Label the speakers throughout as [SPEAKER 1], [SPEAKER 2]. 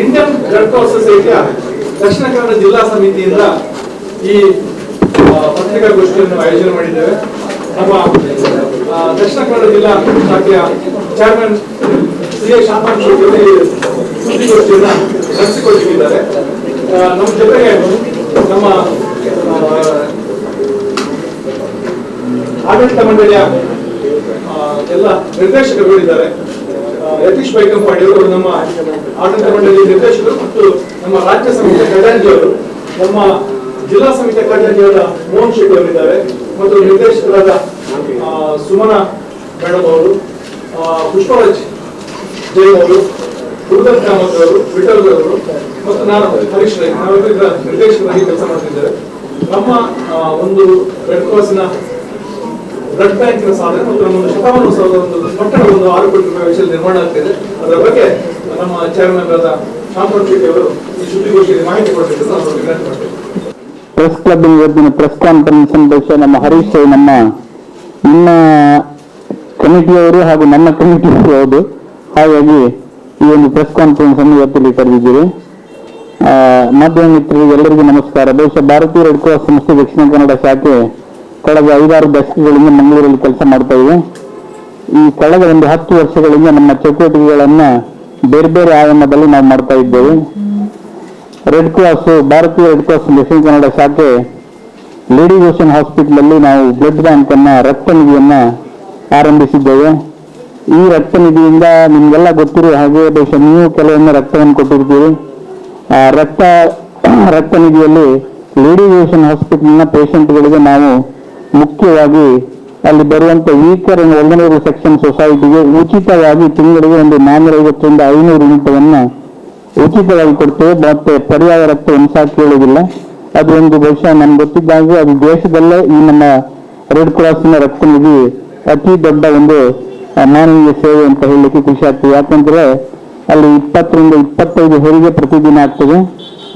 [SPEAKER 1] Indian red cross ಸೊಸೈಟಿಯ ದಕ್ಷಿಣ ಕನ್ನಡ ಜಿಲ್ಲಾ ಸಮಿತಿಯಿಂದ ಈ ಪತ್ರಿಕಾಗೋಷ್ಠಿಯನ್ನು ಆಯೋಜನೆ ಮಾಡಿದ್ದೇವೆ. ನಮ್ಮ ದಕ್ಷಿಣ ಕನ್ನಡ ಜಿಲ್ಲಾ ಶಾಖೆಯ ಚೇರ್ಮನ್ ಸಿ ಎ ಶಾಂತಾಂಶ ಸುದ್ದಿಗೋಷ್ಠಿಯನ್ನು ನಡೆಸಿಕೊಳ್ತಿದ್ದಾರೆ ನಮ್ಮ ಜೊತೆಗೆ ನಮ್ಮ ಆಡಳಿತ ಮಂಡಳಿಯ ಎಲ್ಲ ನಿರ್ದೇಶಕರು ಇದ್ದಾರೆ ಯತೀಶ್ ಬೈಕಂಪಾಡಿ ಅವರು ನಮ್ಮ ಆಡಳಿತ ಮಂಡಳಿ ನಿರ್ದೇಶಕರು ಮತ್ತು ನಮ್ಮ ರಾಜ್ಯ ಸಮಿತಿಯ ಖಜಾಂಚಿಯವರು ನಮ್ಮ ಜಿಲ್ಲಾ ಸಮಿತಿಯ ಖಜಾಂಜಿಯವರ ಮೋಹನ್ ಶೆಟ್ಟಿ ಅವರಿದ್ದಾರೆ ಮತ್ತು ನಿರ್ದೇಶಕರಾದ ಸುಮನ ಮೇಡಮ್ ಅವರು ಪುಷ್ಪರಾಜ್ ಜೈನ್ ಅವರು, ಗುರುದತ್ ಕಾಮತ್ ಅವರು, ವಿಠಲ್ ಅವರು ಮತ್ತು ನಾನು ಹರೀಶ್ ರೈ ನಾವೆಲ್ಲ ನಿರ್ದೇಶಕರಾಗಿ ಕೆಲಸ ಮಾಡ್ತಿದ್ದಾರೆ ನಮ್ಮ ಒಂದು ರೆಡ್ ಕ್ರಾಸ್ನ ಬ್ಲಡ್ ಬ್ಯಾಂಕಿನ ಸಾಧನೆ ಮತ್ತು ಒಂದು ಶತಮಾನ ಒಂದು ಮಟ್ಟದ ಒಂದು ಆರು ಕೋಟಿ ರೂಪಾಯಿ ವೆಚ್ಚದಲ್ಲಿ ನಿರ್ಮಾಣ ಆಗ್ತಿದೆ ಅದರ ಬಗ್ಗೆ ನಮ್ಮ ಚೇರ್ಮನ್ ಆದ ಅವರು ಈ ಸುದ್ದಿಗೋಷ್ಠಿಯಲ್ಲಿ ಮಾಹಿತಿ ಕೊಡಬೇಕು ನಾನು ವಿನಂತಿ ಮಾಡ್ತೇನೆ.
[SPEAKER 2] ಪ್ರೆಸ್ ಕ್ಲಬ್ ಇವತ್ತಿನ ಪ್ರೆಸ್ ಕಾನ್ಫರೆನ್ಸ್ ಬಹುಶಃ ನಮ್ಮ ಹರೀಶ್ ನಮ್ಮ ನಿಮ್ಮ ಕಮಿಟಿಯವರು ಹಾಗೂ ನಮ್ಮ ಕಮಿಟಿಯವರು ಹೌದು. ಹಾಗಾಗಿ ಈ ಒಂದು ಪ್ರೆಸ್ ಕಾನ್ಫರೆನ್ಸ್ ಅನ್ನು ಇವತ್ತಲ್ಲಿ ಕರೆದಿದ್ದೀವಿ ಮಾಧ್ಯಮ ಮಿತ್ರರಿಗೆ ಎಲ್ಲರಿಗೂ ನಮಸ್ಕಾರ. ಬಹುಶಃ ಭಾರತೀಯ ರೆಡ್ ಕ್ರಾಸ್ ಸಂಸ್ಥೆ ದಕ್ಷಿಣ ಕನ್ನಡ ಶಾಖೆ ಕಳೆದ ಐದಾರು ದಶಕಗಳಿಂದ ಮಂಗಳೂರಲ್ಲಿ ಕೆಲಸ ಮಾಡ್ತಾ ಇದೆ ಈ ಕಳೆದ ಒಂದು ಹತ್ತು ವರ್ಷಗಳಿಂದ ನಮ್ಮ ಚಟುವಟಿಕೆಗಳನ್ನ ಬೇರೆ ಬೇರೆ ಆಯಾಮದಲ್ಲಿ ನಾವು ಮಾಡ್ತಾ ಇದ್ದೇವೆ. ರೆಡ್ ಕ್ರಾಸ್ ಭಾರತೀಯ ರೆಡ್ ಕ್ರಾಸ್ ದಕ್ಷಿಣ ಕನ್ನಡ ಶಾಖೆ ಲೇಡಿ ಓಷನ್ ಹಾಸ್ಪಿಟಲ್ ಅಲ್ಲಿ ನಾವು ಬ್ಲಡ್ ಬ್ಯಾಂಕ್ ಅನ್ನ, ರಕ್ತ ನಿಧಿಯನ್ನ ಆರಂಭಿಸಿದ್ದೇವೆ. ಈ ರಕ್ತ ನಿಧಿಯಿಂದ ನಿಮ್ಗೆಲ್ಲ ಗೊತ್ತಿರುವ ಹಾಗೆ ಬಹುಶಃ ನೀವು ಕೆಲವೊಮ್ಮೆ ರಕ್ತವನ್ನು ಕೊಟ್ಟಿರ್ತೀವಿ ಆ ರಕ್ತ ರಕ್ತ ನಿಧಿಯಲ್ಲಿ ಲೇಡಿ ಓಷನ್ ಹಾಸ್ಪಿಟಲ್ನ ಪೇಷಂಟ್ಗಳಿಗೆ ನಾವು ಮುಖ್ಯವಾಗಿ ಅಲ್ಲಿ ಬರುವಂತ ವೀಕರ್ ಒಳನೂರು ಸೆಕ್ಷನ್ ಸೊಸೈಟಿಗೆ ಉಚಿತವಾಗಿ ತಿಂಗಳಿಗೆ ಒಂದು ನಾನ್ನೂರ ಐವತ್ತರಿಂದ ಐನೂರು ಯೂನಿಟ್ಗಳನ್ನು ಉಚಿತವಾಗಿ ಕೊಡ್ತೇವೆ. ಮತ್ತೆ ಪರ್ಯಾಯ ರಕ್ತ ಹಿಂಸಾ ಕೇಳುವುದಿಲ್ಲ. ಅದು ಒಂದು ಬಹುಶಃ ನಮ್ಗೆ ಗೊತ್ತಿದ್ದಾಗ ಅದು ದೇಶದಲ್ಲೇ ಈ ನಮ್ಮ ರೆಡ್ ಕ್ರಾಸ್ನ ರಕ್ತ ನಿಧಿ ಅತಿ ದೊಡ್ಡ ಒಂದು ಮಾನವೀಯ ಸೇವೆ ಅಂತ ಹೇಳಲಿಕ್ಕೆ ಖುಷಿ ಆಗ್ತದೆ. ಯಾಕಂದ್ರೆ ಅಲ್ಲಿ ಇಪ್ಪತ್ತರಿಂದ ಇಪ್ಪತ್ತೈದು ಹೆರಿಗೆ ಪ್ರತಿದಿನ ಆಗ್ತದೆ.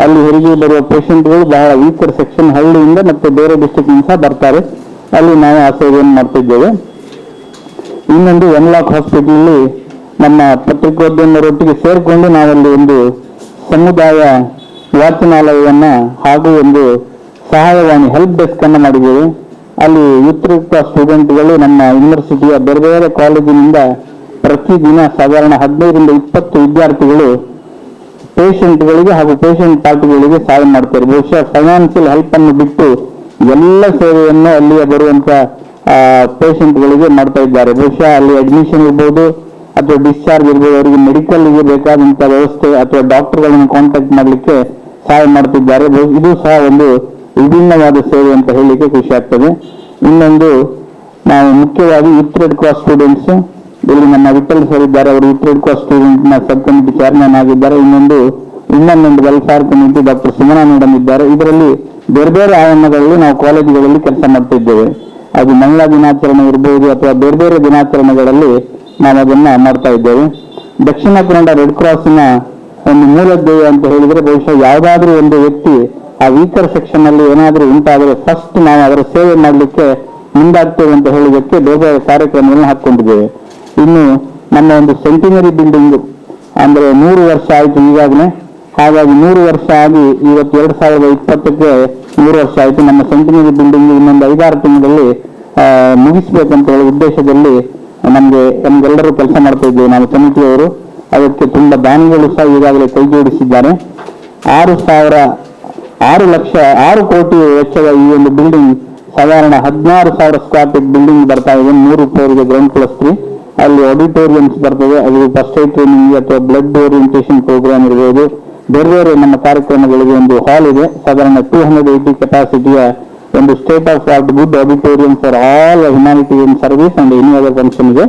[SPEAKER 2] ಅಲ್ಲಿ ಹೆರಿಗೆ ಬರುವ ಪೇಷಂಟ್ಗಳು ಬಹಳ ವೀಕರ್ ಸೆಕ್ಷನ್ ಹಳ್ಳಿಯಿಂದ ಮತ್ತೆ ಬೇರೆ ಡಿಸ್ಟ್ರಿಕ್ಟ್ ಸಹ ಬರ್ತಾರೆ. ಅಲ್ಲಿ ನಾವು ಆ ಮಾಡ್ತಿದ್ದೇವೆ? ಇನ್ನೊಂದು ವೆನ್ಲಾಕ್ ಹಾಸ್ಪಿಟಲ್ ನಮ್ಮ ಪತ್ರಿಕೋದ್ಯಮರೊಟ್ಟಿಗೆ ಸೇರಿಕೊಂಡು ನಾವಲ್ಲಿ ಒಂದು ಸಮುದಾಯ ವಾಚನಾಲಯವನ್ನು ಹಾಗೂ ಒಂದು ಸಹಾಯವಾಣಿ ಹೆಲ್ಪ್ ಡೆಸ್ಕ್ ಮಾಡಿದ್ದೇವೆ. ಅಲ್ಲಿ ಉತ್ತರಯುಕ್ತ ಸ್ಟೂಡೆಂಟ್ಗಳು ನಮ್ಮ ಯೂನಿವರ್ಸಿಟಿಯ ಬೇರೆ ಬೇರೆ ಕಾಲೇಜಿನಿಂದ ಪ್ರತಿದಿನ ಸಾಧಾರಣ ಹದಿನೈದರಿಂದ ಇಪ್ಪತ್ತು ವಿದ್ಯಾರ್ಥಿಗಳು ಪೇಷಂಟ್ಗಳಿಗೆ ಹಾಗೂ ಪೇಷಂಟ್ ಪಾರ್ಟಿಗಳಿಗೆ ಸಹಾಯ ಮಾಡ್ತಾರೆ. ಬಹುಶಃ ಫೈನಾನ್ಷಿಯಲ್ ಹೆಲ್ಪ್ ಅನ್ನು ಬಿಟ್ಟು ಎಲ್ಲ ಸೇವೆಯನ್ನು ಅಲ್ಲಿಯ ಬರುವಂತ ಪೇಷಂಟ್ಗಳಿಗೆ ಮಾಡ್ತಾ ಇದ್ದಾರೆ. ಬಹುಶಃ ಅಲ್ಲಿ ಅಡ್ಮಿಷನ್ ಇರ್ಬೋದು, ಅಥವಾ ಡಿಸ್ಚಾರ್ಜ್ ಇರ್ಬೋದು, ಅವರಿಗೆ ಮೆಡಿಕಲ್ಗೆ ಬೇಕಾದಂತ ವ್ಯವಸ್ಥೆ ಅಥವಾ ಡಾಕ್ಟರ್ಗಳನ್ನು ಕಾಂಟ್ಯಾಕ್ಟ್ ಮಾಡಲಿಕ್ಕೆ ಸಹಾಯ ಮಾಡ್ತಿದ್ದಾರೆ. ಇದು ಸಹ ಒಂದು ವಿಭಿನ್ನವಾದ ಸೇವೆ ಅಂತ ಹೇಳಲಿಕ್ಕೆ ಖುಷಿ ಆಗ್ತದೆ. ಇನ್ನೊಂದು, ನಾವು ಮುಖ್ಯವಾಗಿ ಯೂತ್ ರೆಡ್ ಕ್ರಾಸ್ ಸ್ಟೂಡೆಂಟ್ಸ್ ಇಲ್ಲಿ ನಮ್ಮ ವಿಠಲ್ ಸರ್ ಇದ್ದಾರೆ. ಅವರು ಯೂತ್ ರೆಡ್ ಕ್ರಾಸ್ ಸ್ಟೂಡೆಂಟ್ನ ಸಬ್ ಕಮಿಟಿ ಚೇರ್ಮನ್ ಆಗಿದ್ದಾರೆ ಇನ್ನೊಂದು and welfare committee doctor Sumana madam ಇದ್ದಾರೆ. ಇದರಲ್ಲಿ ಬೇರೆ ಬೇರೆ ಆಯಾಮಗಳಲ್ಲಿ ನಾವು ಕಾಲೇಜುಗಳಲ್ಲಿ ಕೆಲಸ ಮಾಡ್ತಿದ್ದೇವೆ. ಅದು ಮಹಿಳಾ ದಿನಾಚರಣೆ ಇರಬಹುದು ಅಥವಾ ಬೇರೆ ಬೇರೆ ದಿನಾಚರಣೆಗಳಲ್ಲಿ ನಾವು ಅದನ್ನ ಮಾಡ್ತಾ ಇದ್ದೇವೆ. ದಕ್ಷಿಣ ಕನ್ನಡ ರೆಡ್ ಕ್ರಾಸ್ನ ಒಂದು ಮೂಲ ಧ್ಯೇಯ ಅಂತ ಹೇಳಿದ್ರೆ ಬಹುಶಃ ಯಾವುದಾದ್ರೂ ಒಂದು ವ್ಯಕ್ತಿ ಆ ವೀಕರ್ ಸೆಕ್ಷನ್ ಅಲ್ಲಿ ಏನಾದರೂ ಉಂಟಾದರೆ ಫಸ್ಟ್ ನಾವು ಅದರ ಸೇವೆ ಮಾಡಲಿಕ್ಕೆ ಮುಂದಾಗ್ತೇವೆ ಅಂತ ಹೇಳಿದಕ್ಕೆ ಬೇರೆ ಬೇರೆ ಕಾರ್ಯಕ್ರಮಗಳನ್ನು ಹಾಕೊಂಡಿದ್ದೇವೆ ಇನ್ನು ನಮ್ಮ ಒಂದು ಸೆಂಟಿನರಿ ಬಿಲ್ಡಿಂಗ್ ಅಂದ್ರೆ ನೂರು ವರ್ಷ ಆಯ್ತು ಈಗಾಗಲೇ. ಹಾಗಾಗಿ ನೂರು ವರ್ಷ ಆಗಿ ಇವತ್ತು ಎರಡ್ ಸಾವಿರದ ಇಪ್ಪತ್ತಕ್ಕೆ ಮೂರು ವರ್ಷ ಆಯ್ತು. ನಮ್ಮ ಸೆಂಟಿನರಿ ಬಿಲ್ಡಿಂಗ್ ಇನ್ನೊಂದು ಐದಾರು ತಿಂಗಳಲ್ಲಿ ಮುಗಿಸ್ಬೇಕಂತ ಹೇಳಿ ಉದ್ದೇಶದಲ್ಲಿ ನಮಗೆ ನಮ್ಗೆಲ್ಲರೂ ಕೆಲಸ ಮಾಡ್ತಾ ಇದ್ದೇವೆ. ನಾವು ಸಮಿತಿಯವರು ಅದಕ್ಕೆ ತುಂಬಾ ದಾನಿಗಳು ಸಹ ಈಗಾಗಲೇ ಕೈ ಜೋಡಿಸಿದ್ದಾರೆ ಆರು ಸಾವಿರ, ಆರು ಲಕ್ಷ, ಆರು ಕೋಟಿ ವೆಚ್ಚದ ಈ ಒಂದು ಬಿಲ್ಡಿಂಗ್ ಸಾಧಾರಣ ಹದಿನಾರು ಸಾವಿರ ಸ್ಕ್ವೇರ್ ಫೀಟ್ ಬಿಲ್ಡಿಂಗ್ ಬರ್ತಾ ಇದೆ. ಮೂರು ಫ್ಲೋರ್ಗೆ ಗ್ರೌಂಡ್ ಪ್ಲಸ್ ತ್ರೀ ಅಲ್ಲಿ ಆಡಿಟೋರಿಯಮ್ಸ್ ಬರ್ತದೆ. ಅದು ಫಸ್ಟ್ ಏಡ್ ಟ್ರೈನಿಂಗ್ ಅಥವಾ ಬ್ಲಡ್ ಓರಿಯಂಟೇಷನ್ ಪ್ರೋಗ್ರಾಮ್ ಇರ್ಬೋದು. ಬೇರೆ ಬೇರೆ ನಮ್ಮ ಕಾರ್ಯಕ್ರಮಗಳಿಗೆ ಒಂದು ಹಾಲ್ ಇದೆ. ಸಾಧಾರಣ ಟೂ ಹಂಡ್ರೆಡ್ ಏಯ್ಟಿ ಕೆಪಾಸಿಟಿಯ ಒಂದು state of art good auditorium for all humanitarian service and any other function ಇದೆ.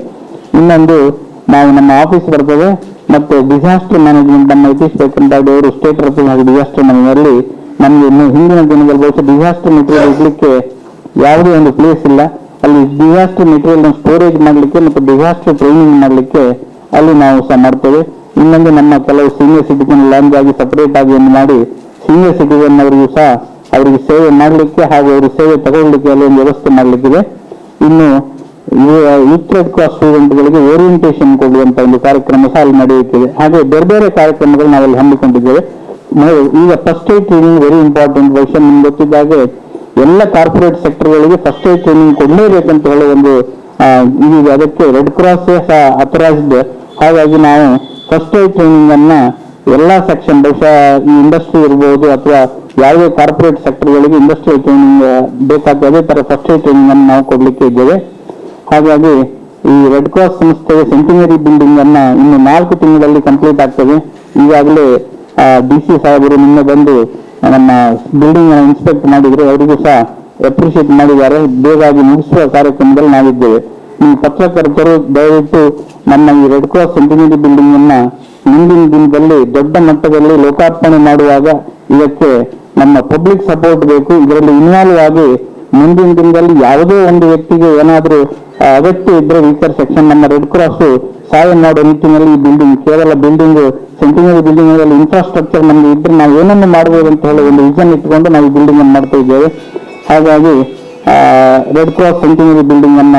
[SPEAKER 2] ಇನ್ನೊಂದು, ನಾವು ನಮ್ಮ ಆಫೀಸ್ ಬರ್ತದೆ ಮತ್ತು ಡಿಸಾಸ್ಟರ್ ಮ್ಯಾನೇಜ್ಮೆಂಟ್ ನಮ್ಮ ಯತೀಶ್ ಬೇಕಂತಾಡಿ ಅವರು ಸ್ಟೇಟ್ ರೆಪ್ರೆಸೆಂಟ್ ಹಾಗೂ ಡಿಸಾಸ್ಟರ್ ಮ್ಯಾನೇಜ್ನಲ್ಲಿ ನಮಗೆ ಇನ್ನು ಹಿಂದಿನ ದಿನದಲ್ಲಿ ಬಹುಶಃ ಡಿಸಾಸ್ಟರ್ ಮೆಟೀರಿಯಲ್ ಇಡ್ಲಿಕ್ಕೆ ಯಾವುದೇ ಒಂದು ಪ್ಲೇಸ್ ಇಲ್ಲ. ಅಲ್ಲಿ ಡಿಸಾಸ್ಟರ್ ಮೆಟೀರಿಯಲ್ ಸ್ಟೋರೇಜ್ ಮಾಡಲಿಕ್ಕೆ ಮತ್ತು ಡಿಸಾಸ್ಟರ್ ಟ್ರೈನಿಂಗ್ ಮಾಡಲಿಕ್ಕೆ ಅಲ್ಲಿ ನಾವು ಸಹ ಮಾಡ್ತೇವೆ. ಇನ್ನೊಂದು ನಮ್ಮ ಕೆಲವು ಸೀನಿಯರ್ ಸಿಟಿಜನ್ ಲ್ಯಾಂಡ್ ಆಗಿ ಸಪರೇಟ್ ಆಗಿ ಒಂದು ಮಾಡಿ ಸೀನಿಯರ್ ಸಿಟಿಜನ್ ಅವರಿಗೂ ಸಹ ಅವರಿಗೆ ಸೇವೆ ಮಾಡಲಿಕ್ಕೆ ಹಾಗೂ ಅವರಿಗೆ ಸೇವೆ ತಗೊಳ್ಳಿಕ್ಕೆ ಅಲ್ಲಿ ಒಂದು ವ್ಯವಸ್ಥೆ ಮಾಡಲಿಕ್ಕಿದೆ. ಇನ್ನು ಯೂತ್ ರೆಡ್ ಕ್ರಾಸ್ ಸ್ಟೂಡೆಂಟ್ಗಳಿಗೆ ಓರಿಯಂಟೇಷನ್ ಕೊಡುವಂತ ಒಂದು ಕಾರ್ಯಕ್ರಮ ಸಹ ಅಲ್ಲಿ ನಡೆಯುತ್ತಿದೆ. ಹಾಗೆ ಬೇರೆ ಬೇರೆ ಕಾರ್ಯಕ್ರಮಗಳು ನಾವಲ್ಲಿ ಹಮ್ಮಿಕೊಂಡಿದ್ದೇವೆ. ಈಗ first aid training very important ವಿಷಯ ನಿಮ್ಗೆ ಗೊತ್ತಿದ್ದಾಗೆ ಎಲ್ಲ ಕಾರ್ಪೊರೇಟ್ ಸೆಕ್ಟರ್ಗಳಿಗೆ ಫಸ್ಟ್ ಏಡ್ ಟ್ರೈನಿಂಗ್ ಕೊಡಲೇಬೇಕಂತ ಹೇಳೋ ಒಂದು ಅದಕ್ಕೆ ರೆಡ್ ಕ್ರಾಸ್ ಸಹ ಅಥರೈಸ್ಡ್ ಹಾಗಾಗಿ ನಾವು ಫಸ್ಟ್ ಏಡ್ ಟ್ರೈನಿಂಗ್ ಅನ್ನ ಎಲ್ಲಾ ಸೆಕ್ಷನ್ ಬಹುಶಃ ಈ ಇಂಡಸ್ಟ್ರಿ ಇರ್ಬೋದು ಅಥವಾ ಯಾವುದೇ ಕಾರ್ಪೊರೇಟ್ ಸೆಕ್ಟರ್ಗಳಿಗೆ ಇಂಡಸ್ಟ್ರಿಯಲ್ ಟ್ರೈನಿಂಗ್ ಬೇಕಾಗ್ತದೆ ಅದೇ ತರ ಫಸ್ಟ್ ಏಡ್ ಟ್ರೈನಿಂಗ್ ಅನ್ನು ನಾವು ಕೊಡ್ಲಿಕ್ಕೆ ಇದ್ದೇವೆ. ಹಾಗಾಗಿ ಈ ರೆಡ್ ಕ್ರಾಸ್ ಸಂಸ್ಥೆಯ ಸೆಂಟಿನರಿ ಬಿಲ್ಡಿಂಗ್ ಅನ್ನ ಇನ್ನು ನಾಲ್ಕು ತಿಂಗಳಲ್ಲಿ ಕಂಪ್ಲೀಟ್ ಆಗ್ತದೆ. ಈಗಾಗಲೇ ಡಿ ಸಿ ಸಾಹೇಬರು ನಿನ್ನೆ ಬಂದು ನಮ್ಮ ಬಿಲ್ಡಿಂಗ್ ಇನ್ಸ್ಪೆಕ್ಟ್ ಮಾಡಿದ್ರು. ಅವರಿಗೂ ಸಹ ಅಪ್ರಿಷಿಯೇಟ್ ಮಾಡಿದ್ದಾರೆ. ಬೇಗಾಗಿ ಮುಗಿಸುವ ಕಾರ್ಯಕ್ರಮದಲ್ಲಿ ನಾವಿದ್ದೇವೆ. ಪತ್ರಕರ್ತರು ದಯವಿಟ್ಟು ನಮ್ಮ ಈ ರೆಡ್ ಕ್ರಾಸ್ ಸೆಂಟಿನರಿ ಬಿಲ್ಡಿಂಗ್ ಅನ್ನ ಮುಂದಿನ ದಿನದಲ್ಲಿ ದೊಡ್ಡ ಮಟ್ಟದಲ್ಲಿ ಲೋಕಾರ್ಪಣೆ ಮಾಡುವಾಗ ಇದಕ್ಕೆ ನಮ್ಮ ಪಬ್ಲಿಕ್ ಸಪೋರ್ಟ್ ಬೇಕು. ಇದರಲ್ಲಿ ಇನ್ವಾಲ್ವ್ ಆಗಿ ಮುಂದಿನ ದಿನದಲ್ಲಿ ಯಾವುದೇ ಒಂದು ವ್ಯಕ್ತಿಗೆ ಏನಾದರೂ ಅಗತ್ಯ ಇದ್ರೆ ವೀಕರ್ ಸೆಕ್ಷನ್ ನಮ್ಮ ರೆಡ್ ಕ್ರಾಸ್ ಸಹಾಯ ಮಾಡೋ ನಿಟ್ಟಿನಲ್ಲಿ ಈ ಬಿಲ್ಡಿಂಗ್ ಕೇವಲ ಬಿಲ್ಡಿಂಗ್ ಸೆಂಟಿನರಿ ಬಿಲ್ಡಿಂಗ್ ಇನ್ಫ್ರಾಸ್ಟ್ರಕ್ಚರ್ ನಮ್ಗೆ ಇದ್ರೆ ನಾವು ಏನನ್ನು ಮಾಡಬಹುದು ಅಂತ ಹೇಳಿ ಒಂದು ವಿಷನ್ ಇಟ್ಕೊಂಡು ನಾವು ಈ ಬಿಲ್ಡಿಂಗ್ ಅನ್ನು ಮಾಡ್ತಾ ಇದ್ದೇವೆ. ಹಾಗಾಗಿ ರೆಡ್ ಕ್ರಾಸ್ ಸೆಂಟಿನರಿ ಬಿಲ್ಡಿಂಗ್ ಅನ್ನ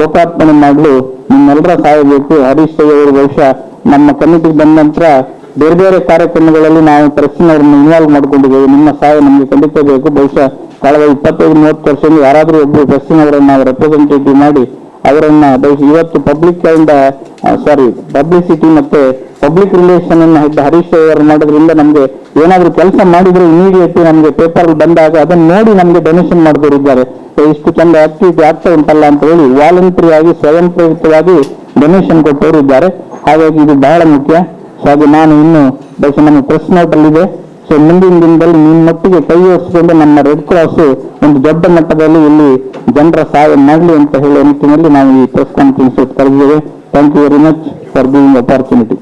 [SPEAKER 2] ಲೋಕಾರ್ಪಣೆ ಮಾಡಲು ನಿಮ್ಮೆಲ್ಲರ ಸಹಾಯ ಬೇಕು ಹರೀಶ್ ಅವರು ಬಹುಶಃ ನಮ್ಮ ಕಮಿಟಿಗೆ ಬಂದ ನಂತರ ಬೇರೆ ಬೇರೆ ಕಾರ್ಯಕ್ರಮಗಳಲ್ಲಿ ನಾವು ಪ್ರೆಸ್ಸಿನವರನ್ನು ಇನ್ವಾಲ್ವ್ ಮಾಡ್ಕೊಂಡಿದ್ದೇವೆ. ನಿಮ್ಮ ಸಹಾಯ ನಮಗೆ ಖಂಡಿತ ಬೇಕು. ಬಹುಶಃ ಕಳೆದ ಇಪ್ಪತ್ತೈದು, ಮೂವತ್ತು ವರ್ಷದಿಂದ ಯಾರಾದರೂ ಒಬ್ಬರು ಪ್ರೆಸ್ಸಿನವರನ್ನು ನಾವು ರೆಪ್ರೆಸೆಂಟೇಟಿವ್ ಮಾಡಿ ಅವರನ್ನ ಬಹುಶಃ ಇವತ್ತು ಪಬ್ಲಿಕ್ ಇಂದ ಸಾರಿ ಪಬ್ಲಿಸಿಟಿ ಮತ್ತೆ ಪಬ್ಲಿಕ್ ರಿಲೇಷನ್ ಅನ್ನು ಹರೀಶ್ ಅವರು ಮಾಡೋದ್ರಿಂದ ನಮಗೆ ಏನಾದರೂ ಕೆಲಸ ಮಾಡಿದ್ರೆ ಇಮಿಡಿಯೇಟ್ಲಿ ನಮಗೆ ಪೇಪರ್ ಬಂದಾಗ ಅದನ್ನ ನೋಡಿ ನಮಗೆ ಡೊನೇಷನ್ ಮಾಡಿದವರಿದ್ದಾರೆ ಇಷ್ಟು ಚಂದ ಆಕ್ಟಿವಿಟಿ ಆಗ್ತಾ ಉಂಟಲ್ಲ ಅಂತ ಹೇಳಿ ವಾಲಂಟರಿ ಆಗಿ ಸ್ವಯಂ ಪ್ರೇರಿತವಾಗಿ ಡೊನೇಷನ್ ಕೊಟ್ಟವರು ಇದ್ದಾರೆ. ಹಾಗಾಗಿ ಇದು ಬಹಳ ಮುಖ್ಯ. ಸೊ ಹಾಗೆ ನಾನು ಇನ್ನು ಬಹುಶಃ ನಮ್ಮ ಪ್ರೆಸ್ ನೋಟ್ ಅಲ್ಲಿದೆ ಸೊ ಮುಂದಿನ ದಿನದಲ್ಲಿ ನಿಮ್ಮೊಟ್ಟಿಗೆ ಕೈ ಜೋಡಿಸಿಕೊಂಡು ನಮ್ಮ ರೆಡ್ ಕ್ರಾಸ್ ಒಂದು ದೊಡ್ಡ ಮಟ್ಟದಲ್ಲಿ ಇಲ್ಲಿ ಜನರ ಸಹಾಯ ಮಾಡಲಿ ಅಂತ ಹೇಳುವ ನಿಟ್ಟಿನಲ್ಲಿ ನಾವು ಈ ಪ್ರೆಸ್ ಕಾನ್ಫರೆನ್ಸ್ ಕರೆದಿದ್ದೇವೆ. Thank you very much for giving opportunity.